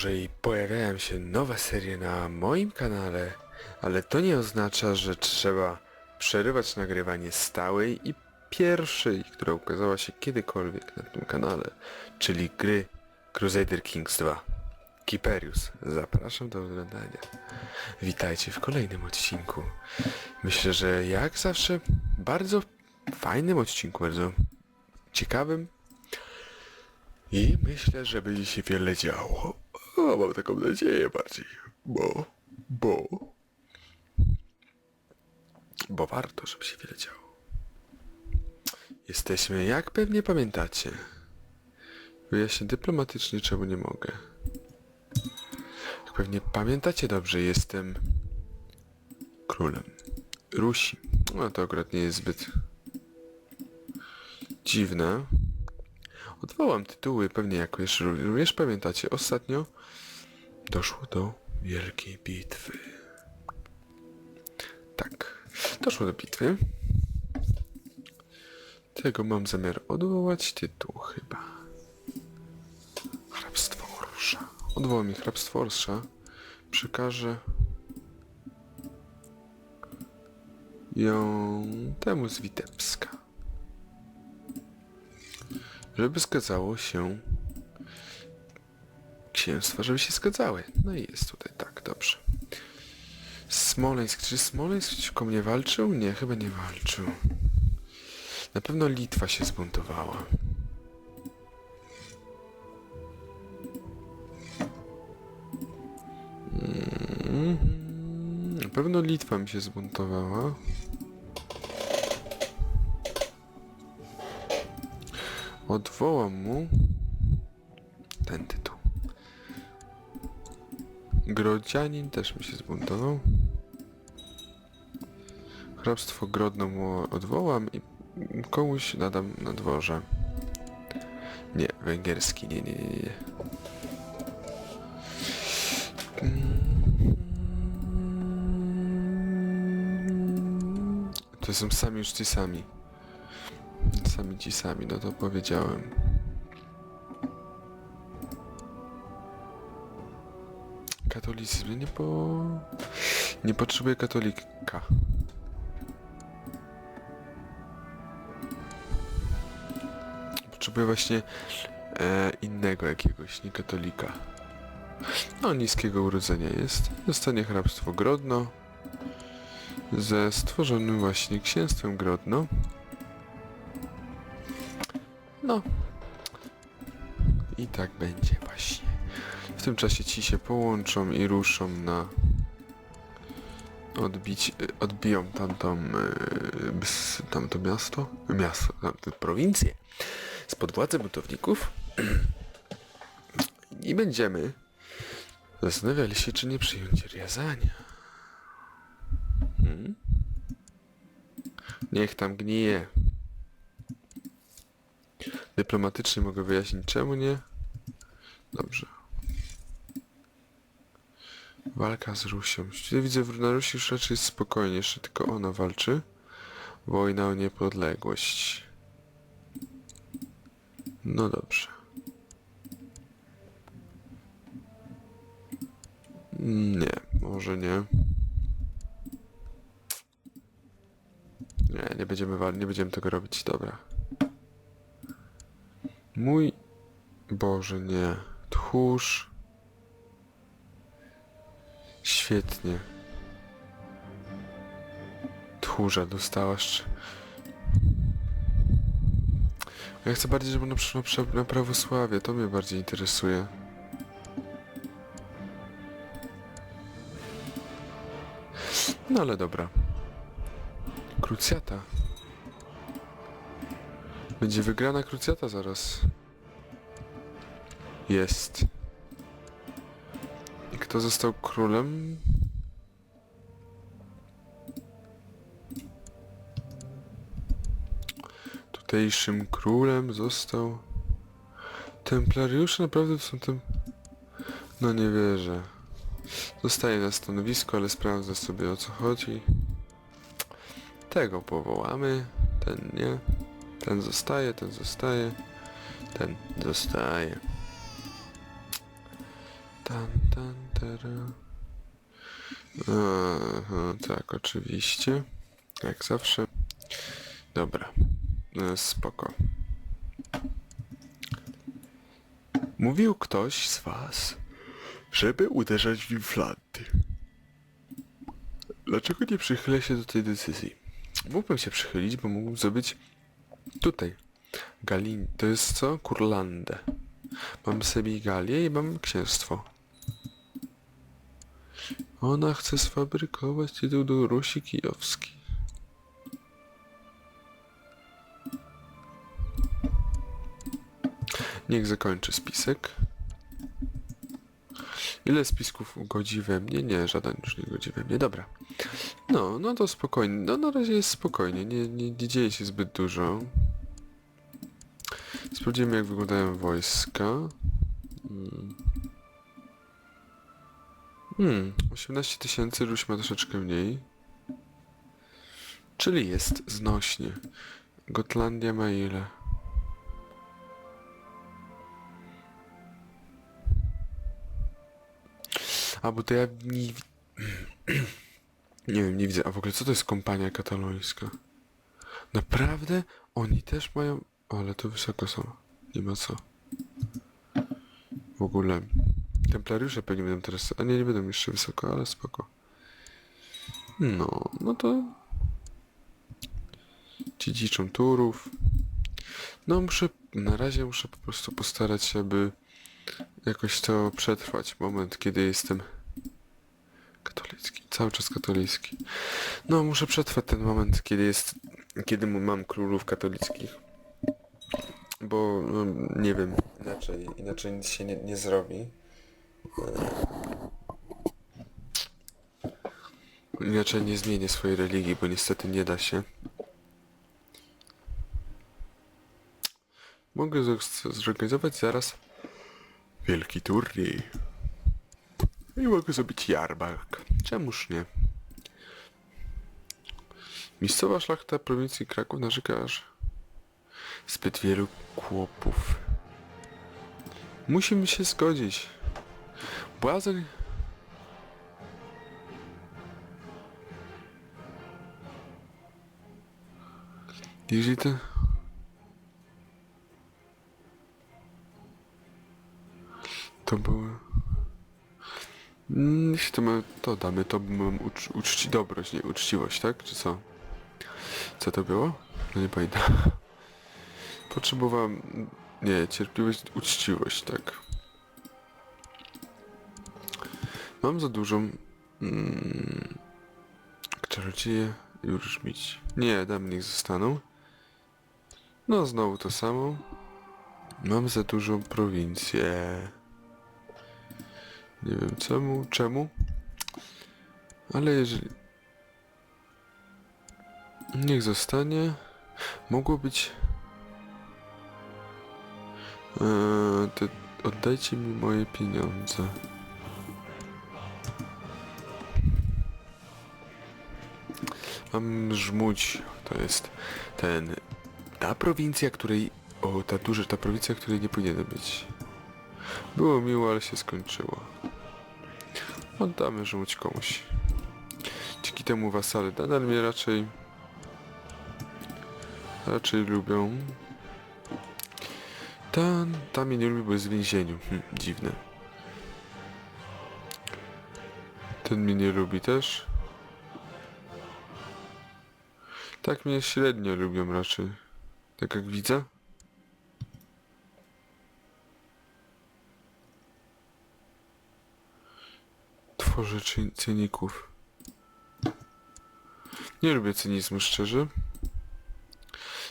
Może i pojawiają się nowe serie na moim kanale, ale to nie oznacza, że trzeba przerywać nagrywanie stałej i pierwszej, która ukazała się kiedykolwiek na tym kanale, czyli gry Crusader Kings 2. Kiperius, zapraszam do oglądania. Witajcie w kolejnym odcinku. Myślę, że jak zawsze bardzo fajnym odcinku, bardzo ciekawym, i myślę, że będzie się wiele działo. Mam taką nadzieję bardziej. Bo, bo... Bo warto, żeby się wiele działo. Jesteśmy, jak pewnie pamiętacie. Wyjaśnię dyplomatycznie, czemu nie mogę. Jak pewnie pamiętacie dobrze, jestem królem Rusi. No to akurat nie jest zbyt dziwne. Odwołam tytuły, pewnie jakoś również pamiętacie. Ostatnio doszło do wielkiej bitwy. Tak, doszło do bitwy. Tego mam zamiar odwołać tytuł chyba. Hrabstwo Orsza. Odwołam mi hrabstwo Orsza. Przekażę ją temu z Witebska żeby zgadzało się księstwa, żeby się zgadzały. No i jest tutaj tak, dobrze. Smoleńsk. Czy Smoleńsk przeciwko mnie walczył? Nie, chyba nie walczył. Na pewno Litwa się zbuntowała. Mhm. Na pewno Litwa mi się zbuntowała. Odwołam mu Grodzianin też mi się zbuntował. Hrabstwo Grodno mu odwołam i komuś nadam na dworze. Nie, węgierski, nie, nie, nie, nie. To są sami już ci sami. Sami ci sami, no to powiedziałem. Katolicyzm nie po... Nie potrzebuję katolika. Potrzebuję właśnie e, innego jakiegoś, nie katolika. No, niskiego urodzenia jest. Dostanie hrabstwo Grodno ze stworzonym właśnie księstwem Grodno. No. I tak będzie właśnie. W tym czasie ci się połączą i ruszą na odbić, odbiją tamtą, bs- tamto miasto, miasto, tamtą prowincję spod władzy buntowników i będziemy zastanawiali się, czy nie przyjąć Riazania. Hmm? Niech tam gnije. Dyplomatycznie mogę wyjaśnić czemu nie. Dobrze. Walka z Rusią. Ja widzę na Rusi już raczej jest spokojnie, jeszcze tylko ona walczy. Wojna o niepodległość. No dobrze. Nie, może nie. Nie, nie będziemy nie będziemy tego robić, dobra. Mój... Boże, nie. Tchórz. Świetnie. Tchórza dostałaś. Ja chcę bardziej, żeby na, prze- na prawosławie. To mnie bardziej interesuje. No ale dobra. Krucjata. Będzie wygrana krucjata zaraz. Jest. Kto został królem? Tutejszym królem został... Templariusze naprawdę są tem... No nie wierzę. Zostaje na stanowisku, ale sprawdzę sobie o co chodzi. Tego powołamy, ten nie. Ten zostaje, ten zostaje, ten zostaje. Tan, tan. Aha, tak, oczywiście. Jak zawsze. Dobra. E, Spoko. Mówił ktoś z was, żeby uderzać w inflanty. Dlaczego nie przychylę się do tej decyzji? Mógłbym się przychylić, bo mógłbym zrobić tutaj. Galin... To jest co? Kurlandę. Mam Sebigalię i mam księstwo. Ona chce sfabrykować tytuł do Rusi Kijowski. Niech zakończy spisek. Ile spisków godzi we mnie? Nie, żaden już nie godzi we mnie. Dobra. No, no to spokojnie. No na razie jest spokojnie. Nie, nie, nie dzieje się zbyt dużo. Sprawdzimy jak wyglądają wojska. Hmm, 18 tysięcy, Ruś ma troszeczkę mniej. Czyli jest znośnie. Gotlandia ma ile? A, bo to ja nie... nie wiem, nie widzę. A w ogóle co to jest kompania katalońska? Naprawdę? Oni też mają... Ale to wysoko są. Nie ma co. W ogóle... Templariusze pewnie będą teraz... A nie, nie będą jeszcze wysoko, ale spoko. No, no to... Dziedziczą Turów. No muszę... Na razie muszę po prostu postarać się, aby jakoś to przetrwać. Moment, kiedy jestem katolicki. Cały czas katolicki. No, muszę przetrwać ten moment, kiedy jest... Kiedy mam królów katolickich. Bo, no, nie wiem, inaczej, inaczej nic się nie, nie zrobi. Inaczej nie zmienię swojej religii, bo niestety nie da się. Mogę zorganizować zaraz wielki turniej. I mogę zrobić jarmark. Czemuż nie? Miejscowa szlachta prowincji Kraków narzeka, że zbyt wielu kłopów. Musimy się zgodzić. Błazen... Jeżeli to... To było... Mm, Jeśli to, ma, to damy, to mam ucz, uczci, dobroć, nie uczciwość, tak? Czy co? Co to było? No nie pamiętam. Potrzebowałem... Nie, cierpliwość, uczciwość, tak. Mam za dużą... Mm, czarodzieje i urzmić. Nie, dam niech zostaną. No, znowu to samo. Mam za dużą prowincję. Nie wiem czemu, czemu. Ale jeżeli... Niech zostanie. Mogło być... Eee. Oddajcie mi moje pieniądze. Mam żmuć. To jest ten... Ta prowincja, której... O, ta duża, ta prowincja, której nie powinien być. Było miło, ale się skończyło. Oddamy żmuć komuś. Dzięki temu wasale nadal mnie raczej... Raczej lubią. Ta, ta mnie nie lubi, bo jest w więzieniu. Hm, dziwne. Ten mnie nie lubi też. Tak mnie średnio lubią raczej. Tak jak widzę. Tworzę cy- cyników. Nie lubię cynizmu, szczerze.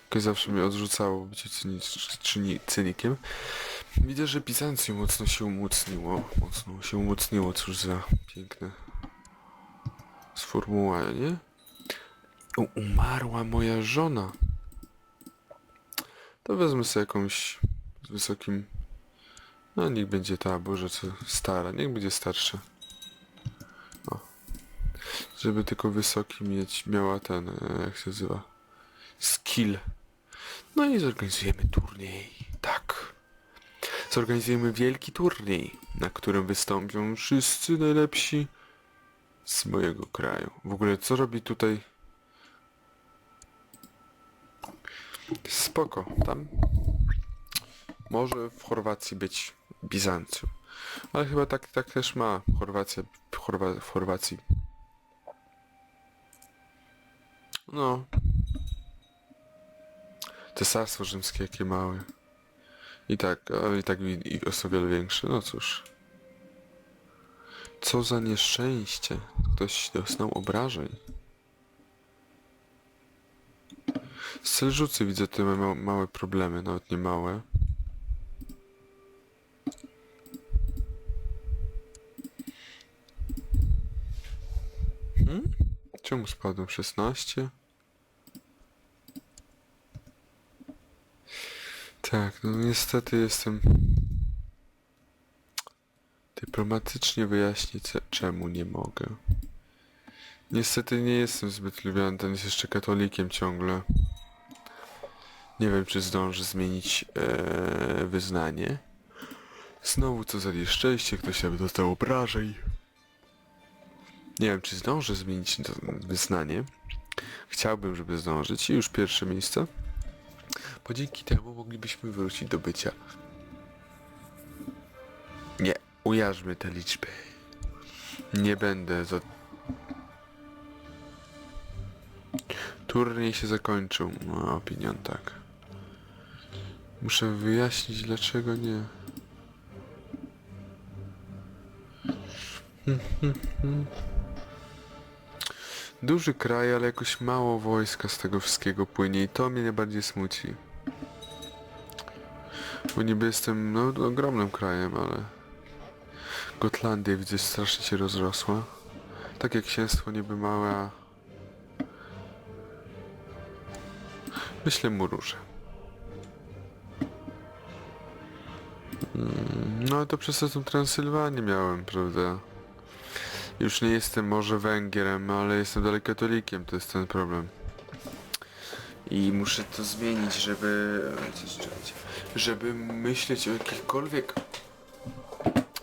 Jakoś zawsze mnie odrzucało bycie czyni, cynikiem. Widzę, że Bizancjum mocno się umocniło. Mocno się umocniło, cóż za piękne sformułowanie. Umarła moja żona. To wezmę sobie jakąś z wysokim... No niech będzie ta, Boże, co stara. Niech będzie starsza. O. Żeby tylko wysoki mieć, miała ten, e, jak się nazywa, skill. No i zorganizujemy turniej. Tak. zorganizujemy wielki turniej, na którym wystąpią wszyscy najlepsi z mojego kraju. W ogóle co robi tutaj... Spoko, tam może w Chorwacji być Bizancjum. Ale chyba tak, tak też ma Chorwacja, Chorwa, w Chorwacji. No. Cesarstwo rzymskie jakie małe. I tak, ale i tak i, o wiele większe. No cóż. Co za nieszczęście. Ktoś dostał obrażeń. Selżucy widzę te ma małe problemy, nawet nie małe. Hmm? Czemu spadłem? 16? Tak, no niestety jestem... Dyplomatycznie wyjaśnić czemu nie mogę. Niestety nie jestem zbyt lubiany, ten jest jeszcze katolikiem ciągle. Nie wiem czy zdążę zmienić e, wyznanie. Znowu co za nieszczęście, ktoś aby dostał obrażeń. Nie wiem czy zdążę zmienić wyznanie. Chciałbym, żeby zdążyć i już pierwsze miejsce. Bo dzięki temu moglibyśmy wrócić do bycia. Nie, ujarzmy te liczby. Nie będę za... Turniej się zakończył. No, opinion tak. Muszę wyjaśnić dlaczego nie. Duży kraj, ale jakoś mało wojska z tego wszystkiego płynie i to mnie najbardziej smuci. Bo niby jestem no, ogromnym krajem, ale... Gotlandia widzę strasznie się rozrosła. Tak jak księstwo niby małe, a... Myślę Mururze. Mm, No ale to przez to tą Transylwanię miałem, prawda? Już nie jestem może Węgrem, ale jestem dalej katolikiem, to jest ten problem. I muszę to zmienić, żeby... Żeby myśleć o jakichkolwiek...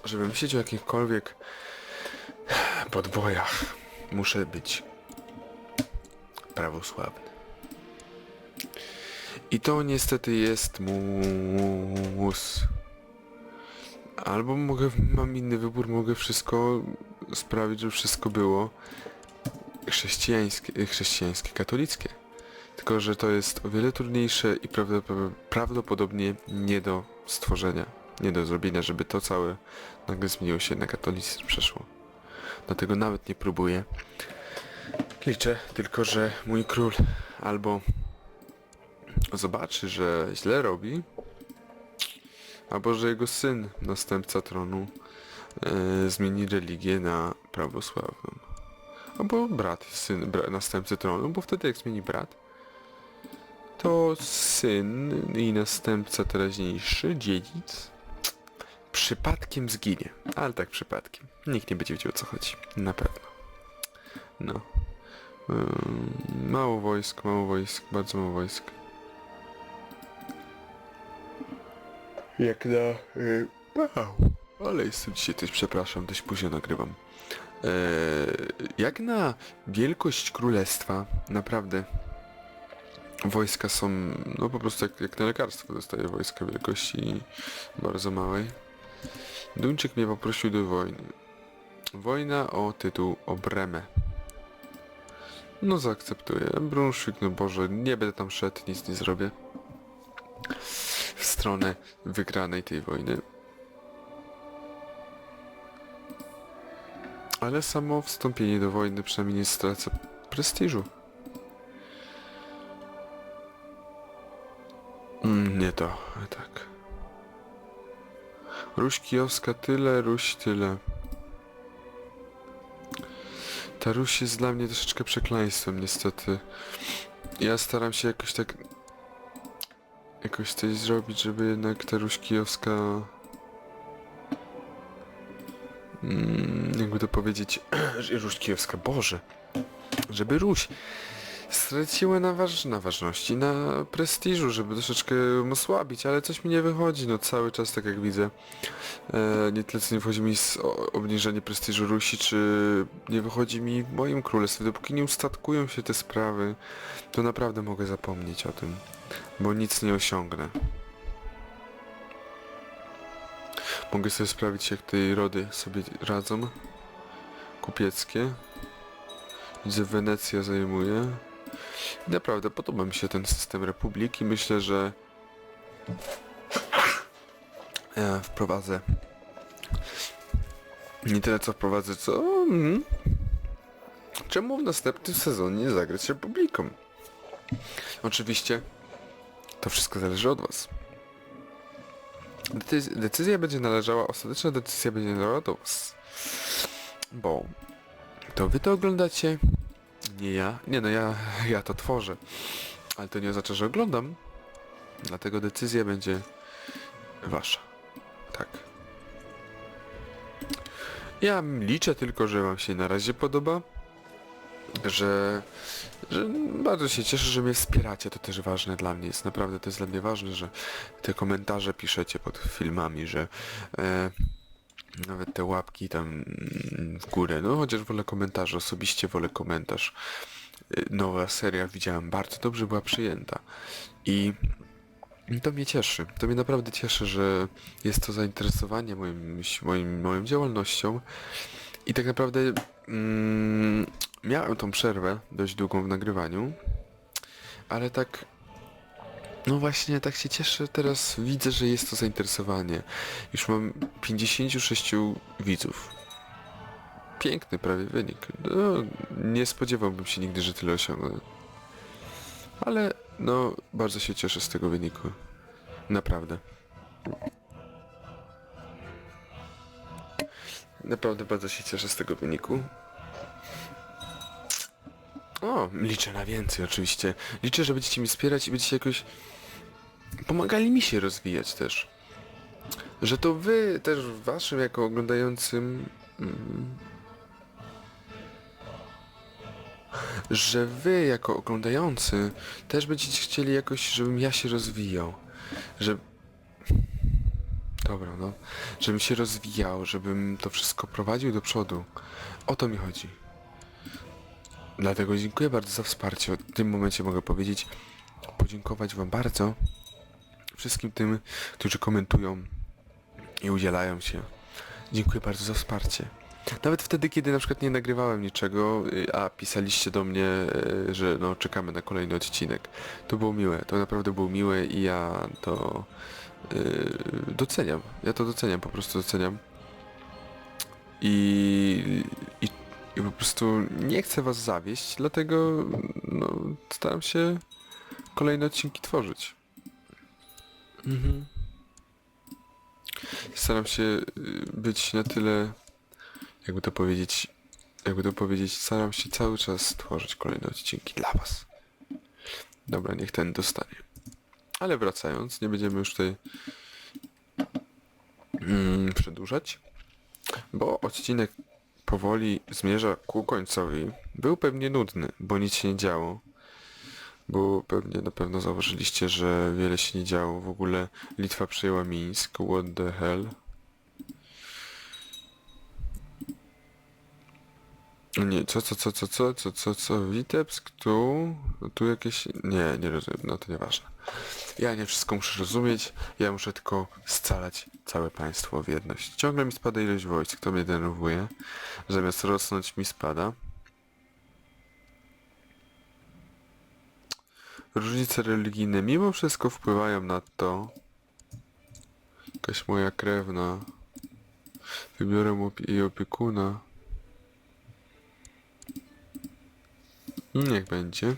Żeby myśleć o jakichkolwiek podbojach, muszę być prawosławny. I to niestety jest mus. Albo mogę, mam inny wybór, mogę wszystko sprawić, żeby wszystko było chrześcijańskie, chrześcijańskie, katolickie. Tylko, że to jest o wiele trudniejsze i prawdopod- prawdopodobnie nie do stworzenia, nie do zrobienia, żeby to całe nagle zmieniło się na katolicyzm przeszło. Dlatego nawet nie próbuję. Liczę tylko, że mój król albo zobaczy, że źle robi, albo że jego syn, następca tronu, e, zmieni religię na prawosławną. Albo brat, syn bra, następcy tronu, bo wtedy jak zmieni brat, to syn i następca teraźniejszy, dziedzic, przypadkiem zginie. Ale tak przypadkiem. Nikt nie będzie wiedział o co chodzi. Na pewno. No. Ym, mało wojsk, mało wojsk, bardzo mało wojsk. Jak na... Y, wow. Ale jestem dzisiaj też, przepraszam, dość późno nagrywam. E, jak na wielkość królestwa, naprawdę, wojska są, no po prostu jak, jak na lekarstwo dostaje wojska wielkości bardzo małej. Duńczyk mnie poprosił do wojny. Wojna o tytuł o Bremę. No zaakceptuję. Brunswick, no Boże, nie będę tam szedł, nic nie zrobię. Stronę wygranej tej wojny. Ale samo wstąpienie do wojny przynajmniej nie straca prestiżu. Mm, nie to, tak. Ruś kijowska tyle, Ruś tyle. Ta Ruś jest dla mnie troszeczkę przekleństwem, niestety. Ja staram się jakoś tak... Jakoś coś zrobić, żeby jednak ta Ruś kijowska... Mm, jakby to powiedzieć... Ruś kijowska, Boże! Żeby Ruś straciły na, waż na ważności, na prestiżu, żeby troszeczkę osłabić, ale coś mi nie wychodzi, no cały czas tak jak widzę. E, nie tyle co nie wychodzi mi z obniżenie prestiżu Rusi, czy nie wychodzi mi w moim królestwie. Dopóki nie ustatkują się te sprawy, to naprawdę mogę zapomnieć o tym, bo nic nie osiągnę. Mogę sobie sprawdzić jak tej rody sobie radzą. Kupieckie. Widzę Wenecja zajmuje. I naprawdę podoba mi się ten system republiki. Myślę, że ja wprowadzę nie tyle co wprowadzę, co mm, czemu w następnym sezonie nie zagrać republiką? Oczywiście to wszystko zależy od was. Decyzja, będzie należała, ostateczna decyzja będzie należała do was. Bo to wy to oglądacie, nie ja. Nie no, ja, ja to tworzę. Ale to nie oznacza, że oglądam. Dlatego decyzja będzie wasza. Tak. Ja liczę tylko, że wam się na razie podoba. Że, że bardzo się cieszę, że mnie wspieracie. To też ważne dla mnie. Jest naprawdę to jest dla mnie ważne, że te komentarze piszecie pod filmami, że e, nawet te łapki tam w górę. No chociaż wolę komentarze, osobiście wolę komentarz. Y, Nowa seria widziałem bardzo dobrze była przyjęta. I to mnie cieszy. To mnie naprawdę cieszy, że jest to zainteresowanie moim, moim, moją działalnością. I tak naprawdę mm, miałem tą przerwę dość długą w nagrywaniu. Ale tak no właśnie, tak się cieszę, teraz widzę, że jest to zainteresowanie. Już mam 56 widzów. Piękny prawie wynik. No, nie spodziewałbym się nigdy, że tyle osiągnę. Ale no, bardzo się cieszę z tego wyniku. Naprawdę. Naprawdę bardzo się cieszę z tego wyniku. O, liczę na więcej oczywiście. Liczę, że będziecie mi wspierać i będziecie jakoś pomagali mi się rozwijać też. Że to wy też waszym jako oglądającym mm, że wy jako oglądający też będziecie chcieli jakoś, żebym ja się rozwijał. Że Dobra, no. Żebym się rozwijał, żebym to wszystko prowadził do przodu. O to mi chodzi. Dlatego dziękuję bardzo za wsparcie. W tym momencie mogę powiedzieć, podziękować wam bardzo wszystkim tym, którzy komentują i udzielają się. Dziękuję bardzo za wsparcie. Nawet wtedy, kiedy na przykład nie nagrywałem niczego, y, a pisaliście do mnie, y, że no czekamy na kolejny odcinek. To było miłe, to naprawdę było miłe i ja to yy, doceniam. Ja to doceniam, po prostu doceniam. I, i, i po prostu nie chcę was zawieść, dlatego no, staram się kolejne odcinki tworzyć. Mhm. Staram się y, być na tyle, jakby to powiedzieć, jakby to powiedzieć, staram się cały czas tworzyć kolejne odcinki dla was. Dobra, niech ten dostanie. Ale wracając, nie będziemy już tutaj mm, przedłużać, bo odcinek powoli zmierza ku końcowi. Był pewnie nudny, bo nic się nie działo. Bo pewnie na pewno zauważyliście, że wiele się nie działo. W ogóle Litwa przejęła Mińsk. What the hell? Nie, co, co, co, co, co, co, co, co, Witebsk, tu, tu jakieś, nie, nie rozumiem, no to nieważne. Ja nie wszystko muszę rozumieć, ja muszę tylko scalać całe państwo w jedność. Ciągle mi spada ilość wojsk, to mnie denerwuje. Zamiast rosnąć mi spada. Różnice religijne mimo wszystko wpływają na to. Jakaś moja krewna. Wybiorę opie- jej opiekuna. Niech będzie.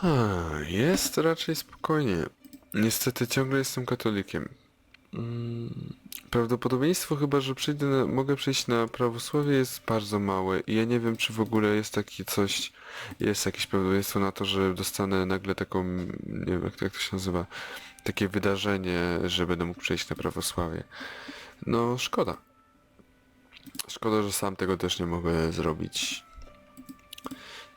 Ha, jest raczej spokojnie. Niestety ciągle jestem katolikiem. Mm, Prawdopodobieństwo chyba, że przyjdę na, mogę przejść na prawosławie jest bardzo małe i ja nie wiem czy w ogóle jest takie coś, jest jakieś prawdopodobieństwo na to, że dostanę nagle taką, nie wiem jak, jak to się nazywa, takie wydarzenie, że będę mógł przejść na prawosławie. No szkoda. Szkoda, że sam tego też nie mogę zrobić.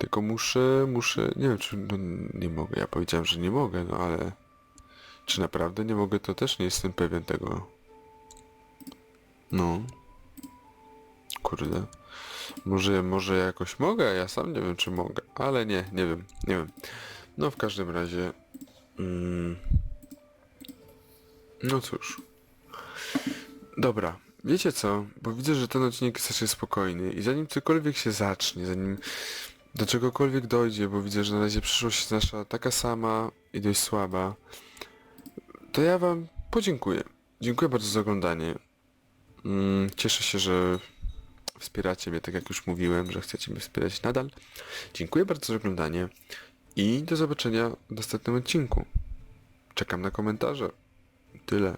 Tylko muszę, muszę, nie wiem czy, no nie mogę, ja powiedziałem, że nie mogę, no ale... Czy naprawdę nie mogę, to też nie jestem pewien tego. No. Kurde. Może, może jakoś mogę, ja sam nie wiem czy mogę, ale nie, nie wiem, nie wiem. No w każdym razie... Mm, no cóż. Dobra, wiecie co? Bo widzę, że ten odcinek jest raczej spokojny i zanim cokolwiek się zacznie, zanim do czegokolwiek dojdzie, bo widzę, że na razie przyszłość jest nasza taka sama i dość słaba, to ja wam podziękuję. Dziękuję bardzo za oglądanie. Mm, cieszę się, że wspieracie mnie, tak jak już mówiłem, że chcecie mnie wspierać nadal. Dziękuję bardzo za oglądanie i do zobaczenia w następnym odcinku. Czekam na komentarze. Tyle.